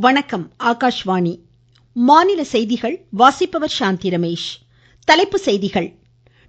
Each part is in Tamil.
வணக்கம் ஆகாஷ்வாணி. மாநில செய்திகள் வாசிப்பவர் சாந்தி ரமேஷ். தலைப்புச் செய்திகள்.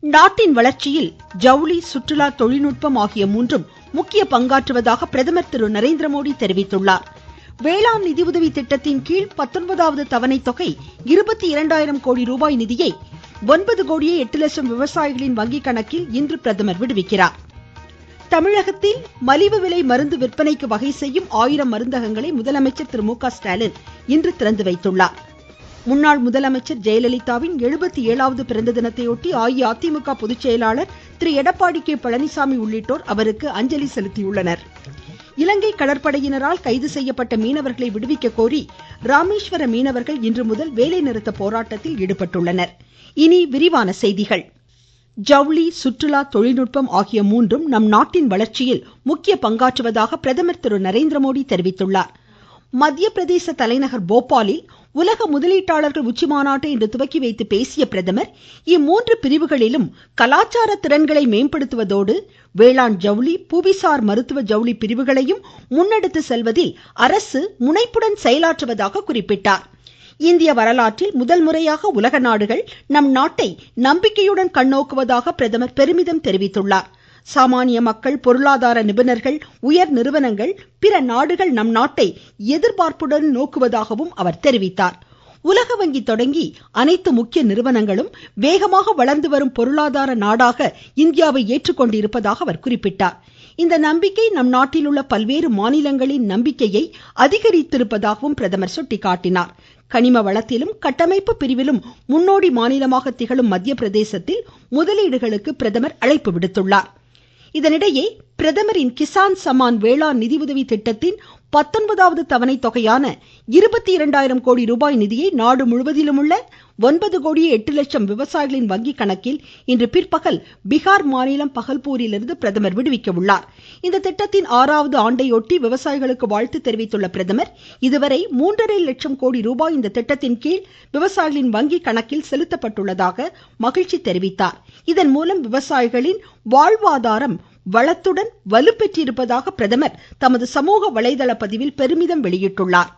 நாட்டின் வளர்ச்சியில் ஜவுளி சுற்றுலா தொழில்நுட்பம் ஆகிய மூன்றும் முக்கிய பங்காற்றுவதாக பிரதமர் திரு நரேந்திரமோடி தெரிவித்துள்ளார். வேளாண் நிதியுதவி திட்டத்தின் கீழ் பத்தொன்பதாவது தவணை தொகை இருபத்தி இரண்டாயிரம் கோடி ரூபாய் நிதியை ஒன்பது கோடியே எட்டு லட்சம் விவசாயிகளின் வங்கிக் கணக்கில் இன்று பிரதமர் விடுவிக்கிறார். தமிழகத்தில் மலிவு விலை மருந்து விற்பனைக்கு வகை செய்யும் ஆயிரம் மருந்தகங்களை முதலமைச்சர் திரு மு க ஸ்டாலின் இன்று திறந்து வைத்துள்ளார். முன்னாள் முதலமைச்சர் ஜெயலலிதாவின் எழுபத்தி ஏழாவது பிறந்த தினத்தையொட்டி அஇஅதிமுக பொதுச் செயலாளர் திரு எடப்பாடி கே பழனிசாமி உள்ளிட்டோர் அவருக்கு அஞ்சலி செலுத்தியுள்ளனர். இலங்கை கடற்படையினரால் கைது செய்யப்பட்ட மீனவர்களை விடுவிக்க கோரி ராமேஸ்வர மீனவர்கள் இன்று முதல் வேலைநிறுத்த போராட்டத்தில் ஈடுபட்டுள்ளனர். இனி விரிவான செய்திகள். ஜவுளி சுற்றுலா தொழில்நுட்பம் ஆகிய மூன்றும் நம் நாட்டின் வளர்ச்சியில் முக்கிய பங்காற்றுவதாக பிரதமர் திரு நரேந்திரமோடி தெரிவித்துள்ளார். மத்திய பிரதேச தலைநகர் போபாலில் உலக முதலீட்டாளர்கள் உச்சிமாநாட்டை இன்று துவக்கி வைத்து பேசிய பிரதமர் இம்மூன்று பிரிவுகளிலும் கலாச்சார திறன்களை மேம்படுத்துவதோடு வேளாண் ஜவுளி புவிசார் மருத்துவ ஜவுளி பிரிவுகளையும் முன்னெடுத்து செல்வதில் அரசு முனைப்புடன் செயலாற்றுவதாக குறிப்பிட்டார். இந்திய வரலாற்றில் முதல் முறையாக உலக நாடுகள் நம் நாட்டை நம்பிக்கையுடன் கண்ணோக்குவதாக பிரதமர் பெருமிதம் தெரிவித்துள்ளார். சாமானிய மக்கள் பொருளாதார நிபுணர்கள் உயர் நிறுவனங்கள் பிற நாடுகள் நம் நாட்டை எதிர்பார்ப்புடன் நோக்குவதாகவும் அவர் தெரிவித்தார். உலக வங்கி தொடங்கி அனைத்து முக்கிய நிறுவனங்களும் வேகமாக வளர்ந்து வரும் பொருளாதார நாடாக இந்தியாவை ஏற்றுக்கொண்டிருப்பதாக அவர் குறிப்பிட்டார். இந்த நம்பிக்கை நம் நாட்டில் உள்ள பல்வேறு மாநிலங்களின் நம்பிக்கையை அதிகரித்திருப்பதாகவும் பிரதமர் சுட்டிக்காட்டினார். கனிம வளத்திலும் கட்டமைப்பு பிரிவிலும் முன்னோடி மாநிலமாக திகழும் மத்திய பிரதேசத்தில் முதலீடுகளுக்கு பிரதமர் அழைப்பு விடுத்துள்ளார். இதனிடையே பிரதமரின் கிசான் சமான் வேளாண் நிதியுதவி திட்டத்தின் பத்தொன்பதாவது தவணை தொகையான இருபத்தி இரண்டாயிரம் கோடி ரூபாய் நிதியை நாடு முழுவதிலும் உள்ள ஒன்பது கோடியே எட்டு லட்சம் விவசாயிகளின் வங்கி கணக்கில் இன்று பிற்பகல் பீகார் மாநிலம் பகல்பூரிலிருந்து பிரதமர் விடுவிக்க உள்ளார். இந்த திட்டத்தின் ஆறாவது ஆண்டையொட்டி விவசாயிகளுக்கு வாழ்த்து தெரிவித்துள்ள பிரதமர் இதுவரை மூன்றரை லட்சம் கோடி ரூபாய் இந்த திட்டத்தின் கீழ் விவசாயிகளின் வங்கி கணக்கில் செலுத்தப்பட்டுள்ளதாக மகிழ்ச்சி தெரிவித்தார். இதன் மூலம் விவசாயிகளின் வாழ்வாதாரம் வளத்துடன் வலுப்பெற்றிருப்பதாக பிரதமர் தமது சமூக வலைதள பதிவில் பெருமிதம் வெளியிட்டுள்ளார்.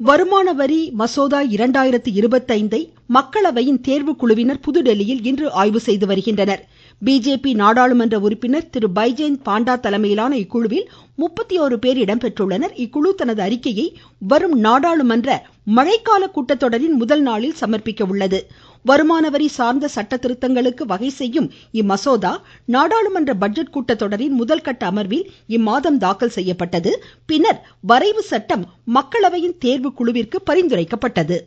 வருமான வரி மசோதா இரண்டாயிரத்து இருபத்தைந்தை மக்களவையின் தேர்வு குழுவினர் புதுடெல்லியில் இன்று ஆய்வு செய்து வருகின்றனர். பிஜேபி நாடாளுமன்ற உறுப்பினர் திரு பைஜெயந்த் பாண்டா தலைமையிலான இக்குழுவில் முப்பத்தியோரு பேர் இடம்பெற்றுள்ளனர். இக்குழு தனது அறிக்கையை வரும் நாடாளுமன்ற மழைக்கால கூட்டத்தொடரின் முதல் நாளில் சமர்ப்பிக்க உள்ளது வருமான வரி சார்ந்த சட்ட திருத்தங்களுக்கு வகை செய்யும் இம்மசோதா நாடாளுமன்ற பட்ஜெட் கூட்டத்தொடரின் முதல் கட்ட அமர்வில் இம்மாதம் தாக்கல் செய்யப்பட்டது. பின்னர் வரைவு சட்டம் மக்களவையின் தேர்வு குழுவிற்கு பரிந்துரைக்கப்பட்டது.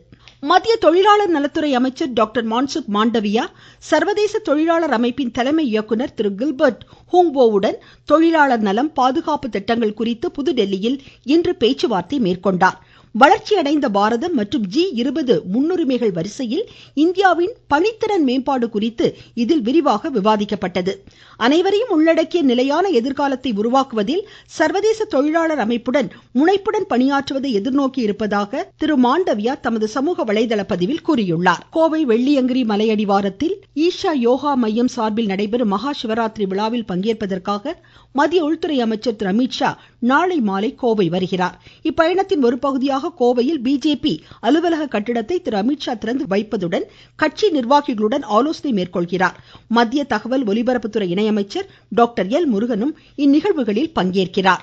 மத்திய தொழிலாளர் நலத்துறை அமைச்சர் டாக்டர் மான்சுக் மாண்டவியா சர்வதேச தொழிலாளர் அமைப்பின் தலைமை இயக்குனர் திரு கில்பர்ட் ஹூங்வோவுடன் தொழிலாளர் நலம் பாதுகாப்பு திட்டங்கள் குறித்து புதுதில்லியில் இன்று பேச்சுவார்த்தை மேற்கொண்டார். வளர்ச்சியடைந்த பாரதம் மற்றும் ஜி இருபது முன்னுரிமைகள் வரிசையில் இந்தியாவின் பணித்திறன் மேம்பாடு குறித்து இதில் விரிவாக விவாதிக்கப்பட்டது. அனைவரையும் உள்ளடக்கிய நிலையான எதிர்காலத்தை உருவாக்குவதில் சர்வதேச தொழிலாளர் அமைப்புடன் முனைப்புடன் பணியாற்றுவதை எதிர்நோக்கி இருப்பதாக திரு மாண்டவியா தமது சமூக வலைதள பதிவில் கூறியுள்ளார். கோவை வெள்ளியங்கிரி மலையடிவாரத்தில் ஈஷா யோகா மையம் சார்பில் நடைபெறும் மகா சிவராத்திரி விழாவில் பங்கேற்பதற்காக மத்திய உள்துறை அமைச்சர் திரு அமித்ஷா நாளை மாலை கோவை வருகிறார். இப்பயணத்தின் ஒரு முன்னதாக கோவையில் பிஜேபி அலுவலக கட்டிடத்தை திரு அமித்ஷா திறந்து வைப்பதுடன் கட்சி நிர்வாகிகளுடன் ஆலோசனை மேற்கொள்கிறார். மத்திய தகவல் ஒலிபரப்புத்துறை இணையமைச்சர் டாக்டர் எல் முருகனும் இந்நிகழ்வுகளில் பங்கேற்கிறார்.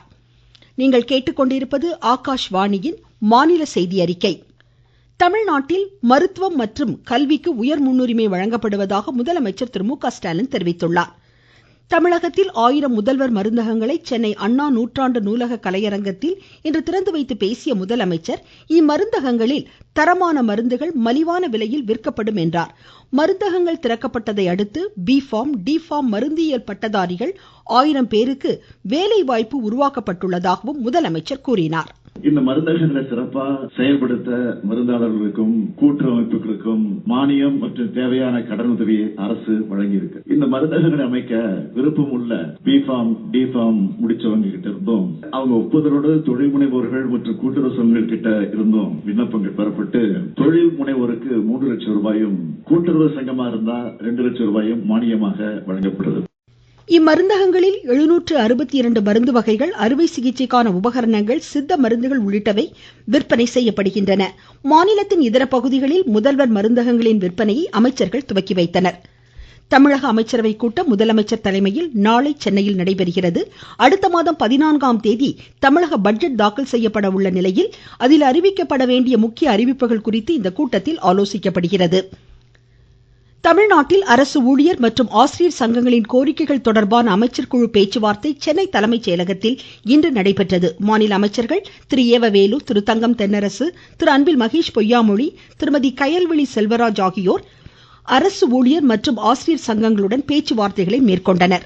நீங்கள் கேட்டுக்கொண்டிருப்பது ஆகாஷ்வாணியின் மாநில செய்தி அறிக்கை. தமிழ்நாட்டில் மருத்துவம் மற்றும் கல்விக்கு உயர் முன்னுரிமை வழங்கப்படுவதாக முதலமைச்சர் திரு மு க ஸ்டாலின் தெரிவித்துள்ளார். தமிழகத்தில் ஆயிரம் முதல்வர் மருந்தகங்களை சென்னை அண்ணா நூற்றாண்டு நூலக கலையரங்கத்தில் இன்று திறந்து வைத்து பேசிய முதலமைச்சர் இம்மருந்தகங்களில் தரமான மருந்துகள் மலிவான விலையில் விற்கப்படும் என்றார். மருந்தகங்கள் திறக்கப்பட்டதை அடுத்து பி ஃபார்ம் டி ஃபார்ம் மருந்தியல் பட்டதாரிகள் ஆயிரம் பேருக்கு வேலைவாய்ப்பு உருவாக்கப்பட்டுள்ளதாகவும் முதலமைச்சர் கூறினார். இந்த மருந்தகங்களை சிறப்பா செயல்படுத்த மருந்தாளர்களுக்கும் கூட்டமைப்புகளுக்கும் மானியம் மற்றும் தேவையான கடனுதவியை அரசு வழங்கியிருக்கு. இந்த மருந்தகங்களை அமைக்க விருப்பம் உள்ள பி ஃபார்ம் டி ஃபார்ம் முடிச்சவங்க கிட்ட இருந்தும். அவங்க ஒப்புதலோடு தொழில் முனைவோர்கள் மற்றும் கூட்டுறவு சங்கங்கள் கிட்ட இருந்தும். விண்ணப்பங்கள் பெறப்பட்டு தொழில் முனைவோருக்கு மூன்று லட்சம் ரூபாயும் கூட்டுறவு சங்கமா இருந்தா ரெண்டு லட்சம் ரூபாயும் மானியமாக வழங்கப்படுது இம்மருந்தகங்களில் எழுநூற்று அறுபத்தி இரண்டு மருந்து வகைகள் அறுவை சிகிச்சைக்கான உபகரணங்கள் சித்த மருந்துகள் உள்ளிட்டவை விற்பனை செய்யப்படுகின்றன. மாநிலத்தின் இதர பகுதிகளில் முதல்வர் மருந்தகங்களின் விற்பனையை அமைச்சர்கள் துவக்கி வைத்தனர். தமிழக அமைச்சரவை கூட்டம் முதலமைச்சர் தலைமையில் நாளை சென்னையில் நடைபெறுகிறது. அடுத்த மாதம் பதினான்காம் தேதி தமிழக பட்ஜெட் தாக்கல் செய்யப்பட உள்ள நிலையில் அதில் அறிவிக்கப்பட வேண்டிய முக்கிய அறிவிப்புகள் குறித்து இந்த கூட்டத்தில் தமிழ்நாட்டில் அரசு ஊழியர் மற்றும் ஆசிரியர் சங்கங்களின் கோரிக்கைகள் தொடர்பான அமைச்சர் குழு பேச்சுவார்த்தை சென்னை தலைமைச் செயலகத்தில் இன்று நடைபெற்றது. மாநில அமைச்சர்கள் திரு ஏவவேலு திரு தங்கம் தென்னரசு திரு அன்பில் மகேஷ் பொய்யாமொழி திருமதி கயல்விழி செல்வராஜ் ஆகியோர் அரசு ஊழியர் மற்றும் ஆசிரியர் சங்கங்களுடன் பேச்சுவார்த்தைகளை மேற்கொண்டனர்.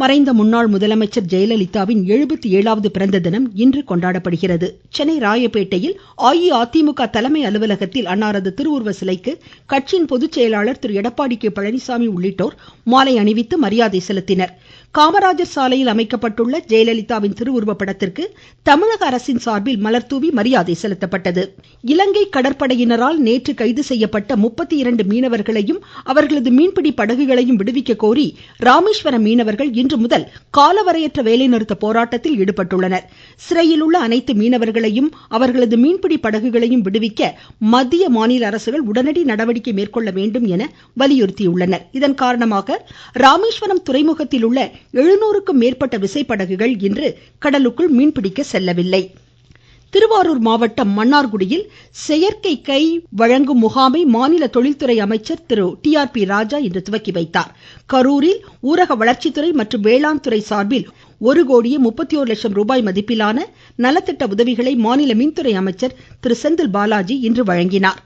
மறைந்த முன்னாள் முதலமைச்சர் ஜெயலலிதாவின் எழுபத்தி ஏழாவது பிறந்த தினம் இன்று கொண்டாடப்படுகிறது. சென்னை ராயப்பேட்டையில் அஇஅதிமுக தலைமை அலுவலகத்தில் அன்னாரது திருவுருவ சிலைக்கு கட்சியின் பொதுச்செயலாளர் திரு. எடப்பாடி கே. பழனிசாமி உள்ளிட்டோர் மாலை அணிவித்து மரியாதை செலுத்தினர். காமராஜர் சாலையில் அமைக்கப்பட்டுள்ள ஜெயலலிதாவின் திருவுருவ படத்திற்கு தமிழக அரசின் சார்பில் மலர்தூவி மரியாதை செலுத்தப்பட்டது. இலங்கை கடற்படையினரால் நேற்று கைது செய்யப்பட்ட முப்பத்தி இரண்டு மீனவர்களையும் அவர்களது மீன்பிடி படகுகளையும் விடுவிக்க கோரி ராமேஸ்வரம் மீனவர்கள் இன்று முதல் காலவரையற்ற வேலைநிறுத்த போராட்டத்தில் ஈடுபட்டுள்ளனர். சிறையில் உள்ள அனைத்து மீனவர்களையும் அவர்களது மீன்பிடி படகுகளையும் விடுவிக்க மத்திய மாநில அரசுகள் உடனடி நடவடிக்கை மேற்கொள்ள வேண்டும் என வலியுறுத்தியுள்ளனர். இதன் காரணமாக ராமேஸ்வரம் துறைமுகத்தில் உள்ள எழுநூறுக்கும் மேற்பட்ட விசைப்படகுகள் இன்று கடலுக்குள் மீன்பிடிக்க செல்லவில்லை. திருவாரூர் மாவட்டம் மன்னார்குடியில் செயற்கை கை வழங்கும் முகாமை மாநில தொழில்துறை அமைச்சர் திரு. டி. ஆர். பி. ராஜா இன்று துவக்கி வைத்தார். கரூரில் ஊரக வளர்ச்சித்துறை மற்றும் வேளாண் துறை சார்பில் ஒரு கோடியே முப்பத்தி ஒரு லட்சம் ரூபாய் மதிப்பிலான நலத்திட்ட உதவிகளை மாநில மின்துறை அமைச்சர் திரு. செந்தில் பாலாஜி இன்று வழங்கினார்.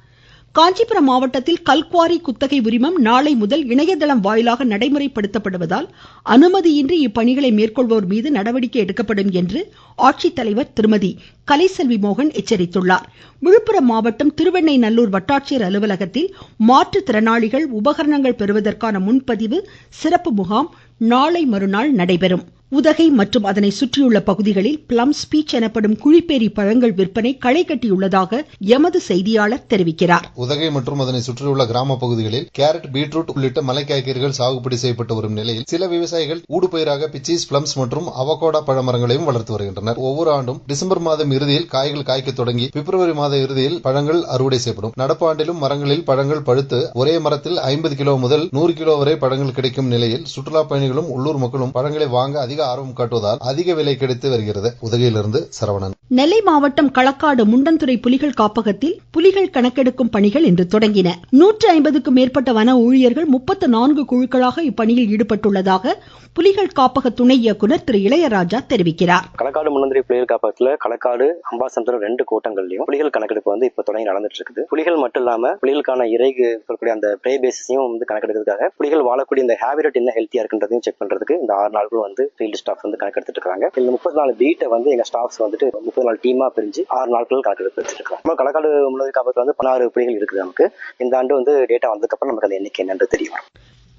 காஞ்சிபுரம் மாவட்டத்தில் கல்குவாரி குத்தகை உரிமம் நாளை முதல் இணையதளம் வாயிலாக நடைமுறைப்படுத்தப்படுவதால் அனுமதியின்றி இப்பணிகளை மேற்கொள்வோர் மீது நடவடிக்கை எடுக்கப்படும் என்று ஆட்சித்தலைவர் திருமதி கலைசெல்வி மோகன் எச்சரித்துள்ளார். விழுப்புரம் மாவட்டம் திருவெண்ணைநல்லூர் வட்டாட்சியர் அலுவலகத்தில் மாற்றுத்திறனாளிகள் உபகரணங்கள் பெறுவதற்கான முன்பதிவு சிறப்பு முகாம் நாளை மறுநாள் நடைபெறும். உதகை மற்றும் அதனை சுற்றியுள்ள பகுதிகளில் பிளம் ஸ்பீச் எனப்படும் குழிப்பேரி பழங்கள் விற்பனை களை கட்டியுள்ளதாக எமது செய்தியாளர் தெரிவிக்கிறார். உதகை மற்றும் அதனை சுற்றியுள்ள கிராம பகுதிகளில் கேரட் பீட்ரூட் உள்ளிட்ட மலை காய்கறிகள் சாகுபடி செய்யப்பட்டு வரும் நிலையில் சில விவசாயிகள் ஊடுபயிராக பிச்சீஸ் பிளம்ஸ் மற்றும் அவகோடா பழமரங்களையும் வளர்த்து வருகின்றனர். ஒவ்வொரு ஆண்டும் டிசம்பர் மாதம் இறுதியில் காய்கள் காய்க்க தொடங்கி பிப்ரவரி மாத இறுதியில் பழங்கள் அறுவடை செய்யப்படும். நடப்பு ஆண்டிலும் மரங்களில் பழங்கள் பழுத்து ஒரே மரத்தில் ஐம்பது கிலோ முதல் நூறு கிலோ வரை பழங்கள் கிடைக்கும் நிலையில் சுற்றுலா பயணிகளும் உள்ளூர் மக்களும் பழங்களை வாங்க அதிக ஆர்வம் காட்டுவதால் அதிக விலை கிடைத்து வருகிறது. உதகையிலிருந்து சரவணன். நெல்லை மாவட்டம் களக்காடு முண்டந்துறை புலிகள் காப்பகத்தில் புலிகள் கணக்கெடுக்கும் பணிகள் இன்று தொடங்கின. நூற்று ஐம்பதுக்கும் மேற்பட்ட வன ஊழியர்கள் முப்பத்து நான்கு குழுக்களாக இப்பணியில் ஈடுபட்டுள்ளதாக புலிகள் காப்பக துணை இயக்குநர் திரு இளையராஜா தெரிவிக்கிறார். களக்காடு முன்னந்திரி புலிகள் காப்பகத்துல களக்காடு அம்பாசந்தரம் ரெண்டு கூட்டங்கள்லயும் புலிகள் கணக்கெடுப்பு வந்து இப்ப தொடங்கி நடந்துட்டு இருக்குது புலிகள் மட்டும் இல்லாம புலிகளுக்கான இறைக்கு சொல்லக்கூடிய அந்த பிரே பேசிஸையும் வந்து கணக்கெடுக்கிறதுக்காக புலிகள் வாழக்கூடிய இந்த ஹேபிட் என்ன ஹெல்த்தியா இருக்குன்றதையும் செக் பண்றதுக்கு இந்த ஆறு நாட்கள் வந்து ஃபீல்டு ஸ்டாஃப் வந்து கணக்கெடுத்துட்டு இருக்காங்க. இந்த முப்பத்தி நாலு பீட்டை வந்து எங்க ஸ்டாஃப்ஸ் வந்துட்டு முப்பது முப்பது நாள் டீமா பிரிஞ்சு ஆறு நாட்கள் கணக்கெடுத்து எடுத்துருக்கோம் நம்ம களக்காடு முன்னந்திரி காப்பகத்தில் வந்து பதினாறு பிள்ளைகள் இருக்குது நமக்கு. இந்த ஆண்டு வந்து டேட்டா வந்ததுக்கப்புறம் நமக்கு அந்த எண்ணிக்கை என்னன்றது தெரியும்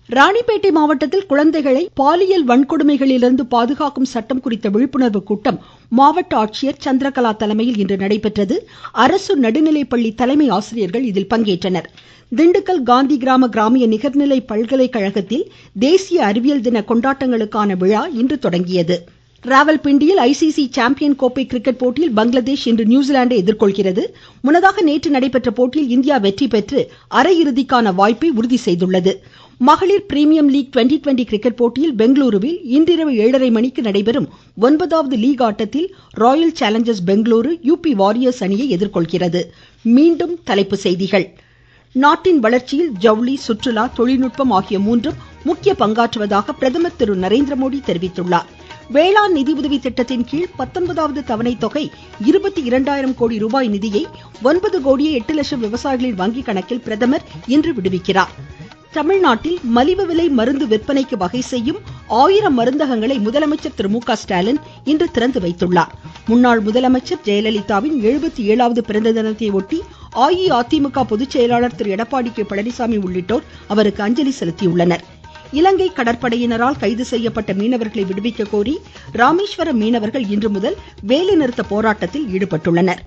ராணிப்பேட்டை மாவட்டத்தில் குழந்தைகளை பாலியல் வன்கொடுமைகளிலிருந்து பாதுகாக்கும் சட்டம் குறித்த விழிப்புணர்வு கூட்டம் மாவட்ட ஆட்சியர் சந்திரகலா தலைமையில் இன்று நடைபெற்றது. அரசு நடுநிலைப்பள்ளி தலைமை ஆசிரியர்கள் இதில் பங்கேற்றனர். திண்டுக்கல் காந்தி கிராம கிராமிய நிகர்நிலை பல்கலைக்கழகத்தில் தேசிய அறிவியல் தின கொண்டாட்டங்களுக்கான விழா இன்று தொடங்கியது. ராவல்பிண்டியில் ஐசிசி சாம்பியன் கோப்பை கிரிக்கெட் போட்டியில் பங்களாதேஷ் இன்று நியூசிலாந்தை எதிர்கொள்கிறது. முன்னதாக நேற்று நடைபெற்ற போட்டியில் இந்தியா வெற்றி பெற்று அரையிறுதிக்கான வாய்ப்பை உறுதி செய்துள்ளது. மகளிர் Premium League twenty twenty cricket போட்டியில் பெங்களூருவில் இன்றிரவு ஏழரை மணிக்கு நடைபெறும் ஒன்பதாவது லீக் ஆட்டத்தில் Royal Challengers Bengaluru UP Warriors அணியை எதிர்கொள்கிறது. மீண்டும் தலைப்புச் செய்திகள். நாட்டின் வளர்ச்சியில் ஜவுளி சுற்றுலா தொழில்நுட்பம் ஆகிய மூன்றும் முக்கிய பங்காற்றுவதாக பிரதமர் திரு நரேந்திர மோடி தெரிவித்துள்ளார். வேளாண் நிதியுதவி திட்டத்தின் கீழ் பத்தொன்பதாவது தவணை தொகை இருபத்தி இரண்டாயிரம் கோடி ரூபாய் நிதியை ஒன்பது கோடியே எட்டு லட்சம் விவசாயிகளின் வங்கி கணக்கில் பிரதமர் இன்று விடுவிக்கிறார். தமிழ்நாட்டில் மலிவு விலை மருந்து விற்பனைக்கு வகை செய்யும் ஆயிரம் மருந்தகங்களை முதலமைச்சர் திரு மு க ஸ்டாலின் இன்று திறந்து வைத்துள்ளார். முன்னாள் முதலமைச்சர் ஜெயலலிதாவின் எழுபத்தி ஏழாவது பிறந்த தினத்தை ஒட்டி அஇஅதிமுக பொதுச் செயலாளர் திரு எடப்பாடி கே பழனிசாமி உள்ளிட்டோர் அவருக்கு அஞ்சலி செலுத்தியுள்ளனர். இலங்கை கடற்படையினரால் கைது செய்யப்பட்ட மீனவர்களை விடுவிக்க கோரி ராமேஸ்வரம் மீனவர்கள் இன்று முதல் வேலைநிறுத்த போராட்டத்தில் ஈடுபட்டுள்ளனர்.